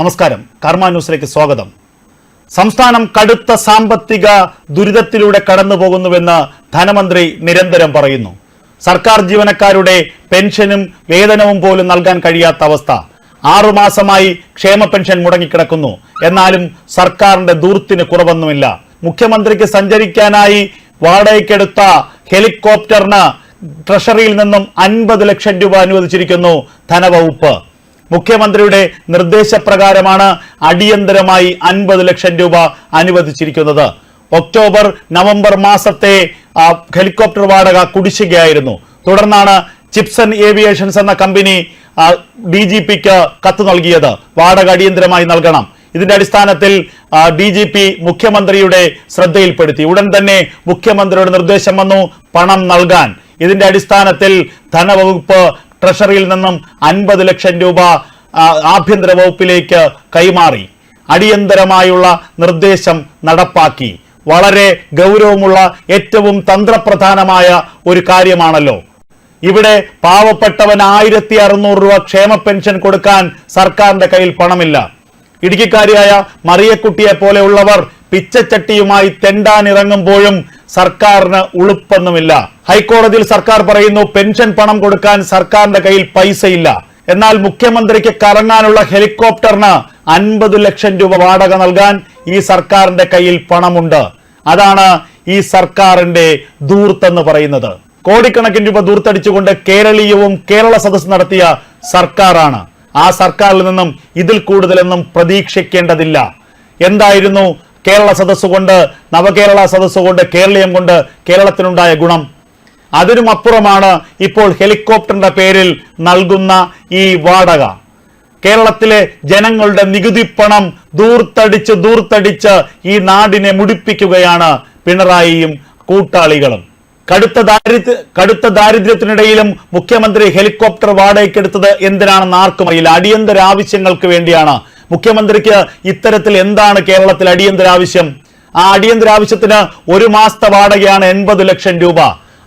നമസ്കാരം. കർമ്മ ന്യൂസിലേക്ക് സ്വാഗതം. സംസ്ഥാനം കടുത്ത സാമ്പത്തിക ദുരിതത്തിലൂടെ കടന്നു പോകുന്നുവെന്ന് ധനമന്ത്രി നിരന്തരം പറയുന്നു. സർക്കാർ ജീവനക്കാരുടെ പെൻഷനും വേതനവും പോലും നൽകാൻ കഴിയാത്ത അവസ്ഥ. ആറുമാസമായി ക്ഷേമ പെൻഷൻ മുടങ്ങിക്കിടക്കുന്നു. എന്നാലും സർക്കാരിന്റെ ദൂർത്തിന് കുറവൊന്നുമില്ല. മുഖ്യമന്ത്രിക്ക് സഞ്ചരിക്കാനായി വാടകയ്ക്കെടുത്ത ഹെലികോപ്റ്ററിന് ട്രഷറിയിൽ നിന്നും അൻപത് ലക്ഷം രൂപ അനുവദിച്ചിരിക്കുന്നു ധനവകുപ്പ്. മുഖ്യമന്ത്രിയുടെ നിർദ്ദേശപ്രകാരമാണ് അടിയന്തരമായി അൻപത് ലക്ഷം രൂപ അനുവദിച്ചിരിക്കുന്നത്. ഒക്ടോബർ നവംബർ മാസത്തെ ഹെലികോപ്റ്റർ വാടക കുടിശ്ശികയായിരുന്നു. തുടർന്നാണ് ചിപ്സൺ ഏവിയേഷൻസ് എന്ന കമ്പനി ഡി ജി പിക്ക് കത്ത് നൽകിയത്. വാടക അടിയന്തരമായി നൽകണം. ഇതിന്റെ അടിസ്ഥാനത്തിൽ ഡി ജി പി മുഖ്യമന്ത്രിയുടെ ശ്രദ്ധയിൽപ്പെടുത്തി. ഉടൻ തന്നെ മുഖ്യമന്ത്രിയുടെ നിർദ്ദേശം വന്നു പണം നൽകാൻ. ഇതിന്റെ അടിസ്ഥാനത്തിൽ ധനവകുപ്പ് ട്രഷറിയിൽ നിന്നും അൻപത് ലക്ഷം രൂപ ആഭ്യന്തര വകുപ്പിലേക്ക് കൈമാറി. അടിയന്തരമായുള്ള നിർദ്ദേശം നടപ്പാക്കി. വളരെ ഗൗരവമുള്ള ഏറ്റവും തന്ത്രപ്രധാനമായ ഒരു കാര്യമാണല്ലോ. ഇവിടെ പാവപ്പെട്ടവൻ ആയിരത്തി അറുന്നൂറ് രൂപ ക്ഷേമ പെൻഷൻ കൊടുക്കാൻ സർക്കാരിന്റെ കയ്യിൽ പണമില്ല. ഇടുക്കിക്കാരിയായ മറിയക്കുട്ടിയെ പോലെയുള്ളവർ പിച്ചച്ചട്ടിയുമായി തെണ്ടാനിറങ്ങുമ്പോഴും സർക്കാരിന് ഉളുപ്പൊന്നുമില്ല. ഹൈക്കോടതിയിൽ സർക്കാർ പറയുന്നു പെൻഷൻ പണം കൊടുക്കാൻ സർക്കാരിന്റെ കയ്യിൽ പൈസയില്ല. എന്നാൽ മുഖ്യമന്ത്രിക്ക് കറങ്ങാനുള്ള ഹെലികോപ്റ്ററിന് അൻപത് ലക്ഷം രൂപ വാടക നൽകാൻ ഈ സർക്കാരിന്റെ കയ്യിൽ പണമുണ്ട്. അതാണ് ഈ സർക്കാരിന്റെ ദൂർത്തെന്ന് പറയുന്നത്. കോടിക്കണക്കിന് രൂപ ദൂർത്തടിച്ചുകൊണ്ട് കേരളീയവും കേരള സദസ് നടത്തിയ സർക്കാരാണ്. ആ സർക്കാരിൽ നിന്നും ഇതിൽ കൂടുതലൊന്നും പ്രതീക്ഷിക്കേണ്ടതില്ല. എന്തായിരുന്നു കേരള സദസ് കൊണ്ട് നവകേരള സദസ് കൊണ്ട് കേരളീയം കൊണ്ട് കേരളത്തിനുണ്ടായ ഗുണം. അതിനും അപ്പുറമാണ് ഇപ്പോൾ ഹെലികോപ്റ്ററിന്റെ പേരിൽ നൽകുന്ന ഈ വാടക. കേരളത്തിലെ ജനങ്ങളുടെ നികുതി പണം ദൂർത്തടിച്ച് ദൂർത്തടിച്ച് ഈ നാടിനെ മുടിപ്പിക്കുകയാണ് പിണറായിയും കൂട്ടാളികളും. കടുത്ത ദാരിദ്ര്യ കടുത്ത ദാരിദ്ര്യത്തിനിടയിലും മുഖ്യമന്ത്രി ഹെലികോപ്റ്റർ വാടകയ്ക്കെടുത്തത് എന്തിനാണെന്ന് ആർക്കും അറിയില്ല. അടിയന്തര ആവശ്യങ്ങൾക്ക് വേണ്ടിയാണ് മുഖ്യമന്ത്രിക്ക് ഇത്തരത്തിൽ എന്താണ് കേരളത്തിൽ അടിയന്തര ആവശ്യം ആ അടിയന്തര ആവശ്യത്തിന് ഒരു മാസത്തെ വാടകയാണ് എൺപത് ലക്ഷം രൂപ.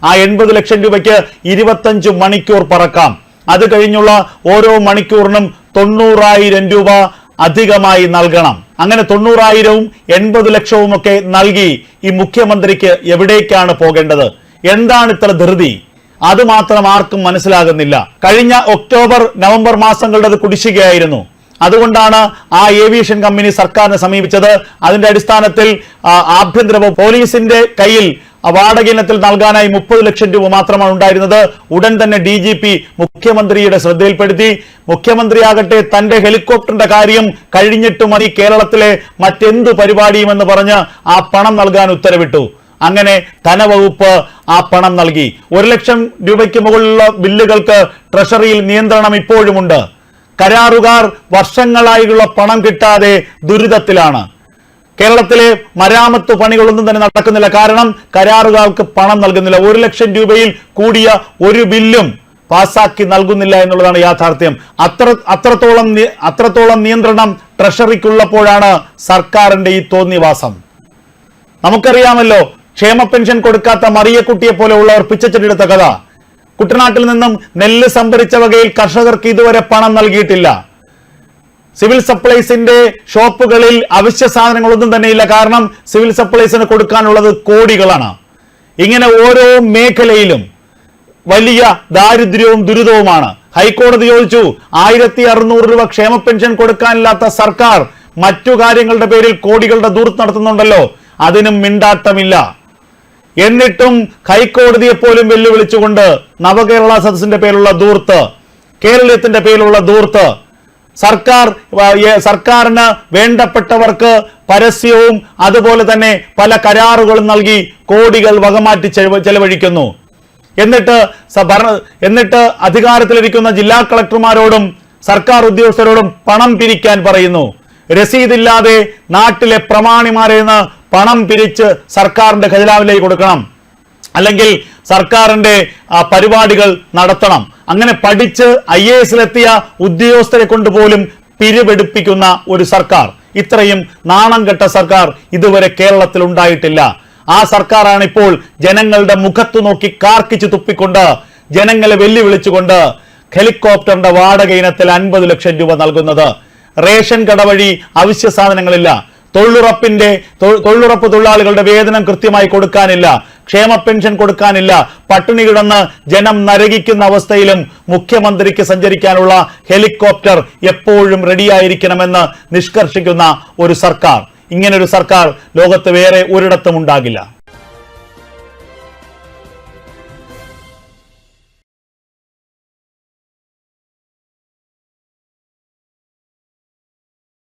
ആ എൺപത് ലക്ഷം രൂപയ്ക്ക് ഇരുപത്തഞ്ച് മണിക്കൂർ പറക്കാം. അത് കഴിഞ്ഞുള്ള ഓരോ മണിക്കൂറിനും തൊണ്ണൂറായിരം രൂപ അധികമായി നൽകണം. അങ്ങനെ തൊണ്ണൂറായിരവും എൺപത് ലക്ഷവും ഒക്കെ നൽകി ഈ മുഖ്യമന്ത്രിക്ക് എവിടേക്കാണ് പോകേണ്ടത്? എന്താണ് ഇത്ര ധൃതി? അത് മാത്രം ആർക്കും മനസ്സിലാകുന്നില്ല. കഴിഞ്ഞ ഒക്ടോബർ നവംബർ മാസങ്ങളുടെ അത് കുടിശ്ശികയായിരുന്നു. അതുകൊണ്ടാണ് ആ ഏവിയേഷൻ കമ്പനി സർക്കാരിനെ സമീപിച്ചത്. അതിന്റെ അടിസ്ഥാനത്തിൽ ആഭ്യന്തര പോലീസിന്റെ കയ്യിൽ വാടക ഇനത്തിൽ നൽകാനായി മുപ്പത് ലക്ഷം രൂപ മാത്രമാണ് ഉണ്ടായിരുന്നത്. ഉടൻ തന്നെ ഡി ജി പി മുഖ്യമന്ത്രിയുടെ ശ്രദ്ധയിൽപ്പെടുത്തി. മുഖ്യമന്ത്രിയാകട്ടെ തന്റെ ഹെലികോപ്റ്ററിന്റെ കാര്യം കഴിഞ്ഞിട്ട് മതി കേരളത്തിലെ മറ്റെന്ത് പരിപാടിയും എന്ന് പറഞ്ഞ് ആ പണം നൽകാൻ ഉത്തരവിട്ടു. അങ്ങനെ ധനവകുപ്പ് ആ പണം നൽകി. ഒരു ലക്ഷം രൂപയ്ക്ക് മുകളിലുള്ള ബില്ലുകൾക്ക് ട്രഷറിയിൽ നിയന്ത്രണം ഇപ്പോഴുമുണ്ട്. കരാറുകാർ വർഷങ്ങളായുള്ള പണം കിട്ടാതെ ദുരിതത്തിലാണ്. കേരളത്തിലെ മരാമത്ത് പണികളൊന്നും തന്നെ നടക്കുന്നില്ല. കാരണം കരാറുകാർക്ക് പണം നൽകുന്നില്ല. ഒരു ലക്ഷം രൂപയിൽ കൂടിയ ഒരു ബില്ലും പാസാക്കി നൽകുന്നില്ല എന്നുള്ളതാണ് യാഥാർത്ഥ്യം. അത്ര അത്രത്തോളം അത്രത്തോളം നിയന്ത്രണം ട്രഷറിക്കുള്ളപ്പോഴാണ് സർക്കാരിന്റെ ഈ തോന്നിവാസം. നമുക്കറിയാമല്ലോ ക്ഷേമ പെൻഷൻ കൊടുക്കാത്ത മറിയക്കുട്ടിയെ പോലെയുള്ളവർ പിച്ചച്ചെടുത്ത കഥ. കുട്ടനാട്ടിൽ നിന്നും നെല്ല് സംഭരിച്ച വകയിൽ കർഷകർക്ക് ഇതുവരെ പണം നൽകിയിട്ടില്ല. സിവിൽ സപ്ലൈസിന്റെ ഷോപ്പുകളിൽ അവശ്യ സാധനങ്ങളൊന്നും തന്നെയില്ല. കാരണം സിവിൽ സപ്ലൈസിന് കൊടുക്കാനുള്ളത് കോടികളാണ്. ഇങ്ങനെ ഓരോ മേഖലയിലും വലിയ ദാരിദ്ര്യവും ദുരിതവുമാണ്. ഹൈക്കോടതി ചോദിച്ചു ആയിരത്തി അറുന്നൂറ് രൂപ ക്ഷേമ പെൻഷൻ കൊടുക്കാനില്ലാത്ത സർക്കാർ മറ്റു കാര്യങ്ങളുടെ പേരിൽ കോടികളുടെ ദൂർത്ത് നടത്തുന്നുണ്ടല്ലോ. അതിനും മിണ്ടാട്ടമില്ല. എന്നിട്ടും ഹൈക്കോടതിയെ പോലും വെല്ലുവിളിച്ചുകൊണ്ട് നവകേരള സദസ്സിന്റെ പേരിലുള്ള ദൂർത്ത് കേരളത്തിന്റെ പേരിലുള്ള ദൂർത്ത് സർക്കാർ സർക്കാരിന് വേണ്ടപ്പെട്ടവർക്ക് പരസ്യവും അതുപോലെ തന്നെ പല കരാറുകളും നൽകി കോടികൾ വകമാറ്റി ചെലവഴിക്കുന്നു. എന്നിട്ട് എന്നിട്ട് അധികാരത്തിലിരിക്കുന്ന ജില്ലാ കളക്ടർമാരോടും സർക്കാർ ഉദ്യോഗസ്ഥരോടും പണം പിരിക്കാൻ പറയുന്നു. രസീതില്ലാതെ നാട്ടിലെ പ്രമാണിമാരെ പണം പിരിച്ച് സർക്കാരിന്റെ ഖജനാവിലേക്ക് കൊടുക്കണം. അല്ലെങ്കിൽ സർക്കാരിന്റെ പരിപാടികൾ നടത്തണം. അങ്ങനെ പഠിച്ച് ഐ എ എസിലെത്തിയ ഉദ്യോഗസ്ഥരെ കൊണ്ടുപോലും പിരിവെടുപ്പിക്കുന്ന ഒരു സർക്കാർ. ഇത്രയും നാണം കെട്ട സർക്കാർ ഇതുവരെ കേരളത്തിൽ ഉണ്ടായിട്ടില്ല. ആ സർക്കാരാണ് ഇപ്പോൾ ജനങ്ങളുടെ മുഖത്തു നോക്കി കാർക്കിച്ച് തുപ്പിക്കൊണ്ട് ജനങ്ങളെ വെല്ലുവിളിച്ചുകൊണ്ട് ഹെലികോപ്റ്ററിന്റെ വാടക ഇനത്തിൽ അൻപത് ലക്ഷം രൂപ നൽകുന്നത്. റേഷൻ കട വഴി അവശ്യ സാധനങ്ങളില്ല. തൊഴിലുറപ്പിന്റെ തൊഴിലുറപ്പ് തൊഴിലാളികളുടെ വേതനം കൃത്യമായി കൊടുക്കാനില്ല ക്ഷേമ പെൻഷൻ കൊടുക്കാനില്ല പട്ടിണി കിടന്ന് ജനം നരകിക്കുന്ന അവസ്ഥയിലും മുഖ്യമന്ത്രിക്ക് സഞ്ചരിക്കാനുള്ള ഹെലികോപ്റ്റർ എപ്പോഴും റെഡിയായിരിക്കണമെന്ന് നിഷ്കർഷിക്കുന്ന ഒരു സർക്കാർ. ഇങ്ങനൊരു സർക്കാർ ലോകത്ത് വേറെ ഒരിടത്തും ഉണ്ടാകില്ല.